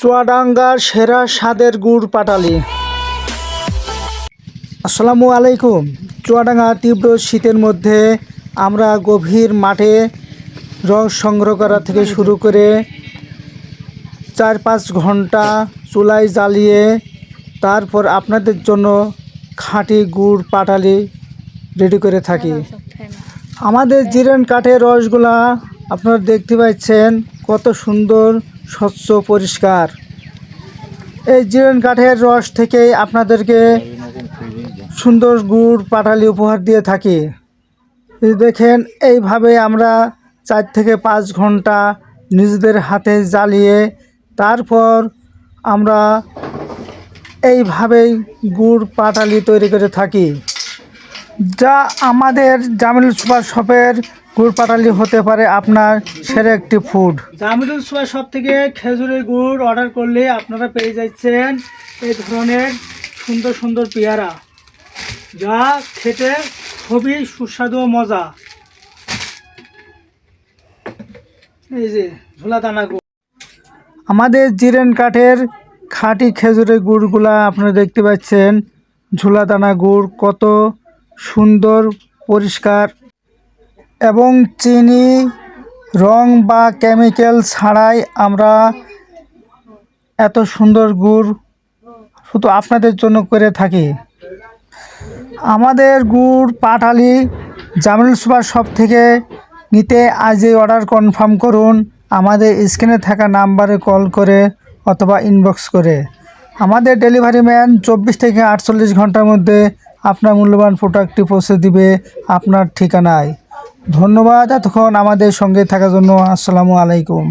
চুয়াডাঙ্গার সেরা স্বাদের গুড় পাটালি। আসসালামু আলাইকুম। চুয়াডাঙ্গা তীব্র শীতের মধ্যে আমরা গভীর মাঠে রস সংগ্রহ করা থেকে শুরু করে চার পাঁচ ঘণ্টা চুলায় জ্বালিয়ে তারপর আপনাদের জন্য খাঁটি গুড় পাটালি রেডি করে থাকি। আমাদের জিরেন কাঠের রসগুলা আপনারা দেখতে পাচ্ছেন কত সুন্দর স্বচ্ছ, পরিষ্কার। এই জিরেন কাঠের রস থেকেই আপনাদেরকে সুন্দর গুড়, পাটালি উপহার দিয়ে থাকি। দেখেন, এইভাবে আমরা চার থেকে পাঁচ ঘণ্টা নিজেদের হাতে জ্বালিয়ে তারপর আমরা এইভাবেই গুড়, পাটালি তৈরি করে থাকি। যা আমাদের জামিলুল সুপার শপের গুড় পাটালি হতে পারে আপনার সেরা একটি ফুড জামিলুল সুপার সব থেকে খেজুরের গুড় অর্ডার করলে আপনারা পেয়ে যাচ্ছেন এই ধরনের সুন্দর সুন্দর পেয়ারা। যা খেতে খুবই সুস্বাদু মজা। এই যে ঝোলা দানা গুড়। আমাদের জিরেন কাঠের খাঁটি খেজুরের গুড়গুলা আপনারা দেখতে পাচ্ছেন। ঝোলা দানা গুড় কত সুন্দর পরিষ্কার এবং চিনি, রং বা কেমিক্যাল ছাড়াই আমরা এত সুন্দর গুড় শুধু আপনাদের জন্য করে থাকি। আমাদের গুড় পাটালি জামিল সুপার শপ থেকে নিতে আজই অর্ডার কনফার্ম করুন। আমাদের স্ক্রিনে থাকা নাম্বারে কল করে অথবা ইনবক্স করে। আমাদের ডেলিভারি ম্যান চব্বিশ থেকে আটচল্লিশ ঘণ্টার মধ্যে আপনার মূল্যবান প্রোডাক্টটি পৌঁছে দিবে আপনার ঠিকানায়। ধন্যবাদ। এতক্ষণ আমাদের সঙ্গে থাকার জন্য আসসালামু আলাইকুম।